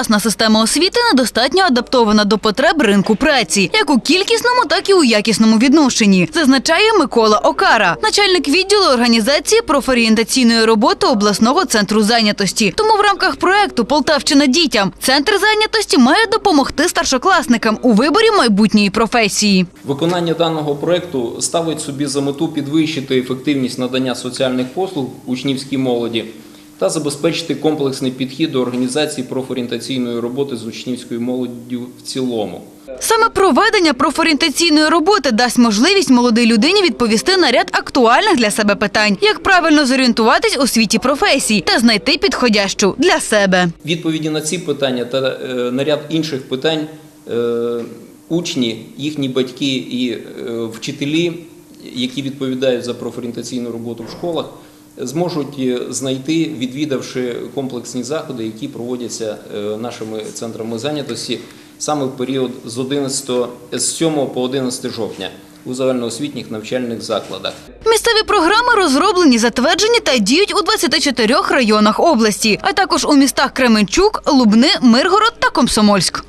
Сучасна система освіти недостатньо адаптована до потреб ринку праці, як у кількісному, так і у якісному відношенні, зазначає Микола Окара, начальник відділу організації профорієнтаційної роботи обласного центру зайнятості. Тому в рамках проекту Полтавщина дітям центр зайнятості має допомогти старшокласникам у виборі майбутньої професії. Виконання даного проекту ставить собі за мету підвищити ефективність надання соціальних послуг учнівській молоді та забезпечити комплексний підхід до організації профорієнтаційної роботи з учнівською молоддю в цілому. Саме проведення профорієнтаційної роботи дасть можливість молодій людині відповісти на ряд актуальних для себе питань, як правильно зорієнтуватись у світі професій та знайти підходящу для себе. Відповіді на ці питання та е, на ряд інших питань е, учні, їхні батьки і е, вчителі, які відповідають за профорієнтаційну роботу в школах, зможуть е, знайти, відвідавши комплексні заходи, які проводяться е, нашими центрами зайнятості саме в період з 11, з 7 по 11 жовтня у загальноосвітніх навчальних закладах. Місцеві програми розроблені, затверджені та діють у 24 районах області, а також у містах Кременчук, Лубни, Миргород та Комсомольськ.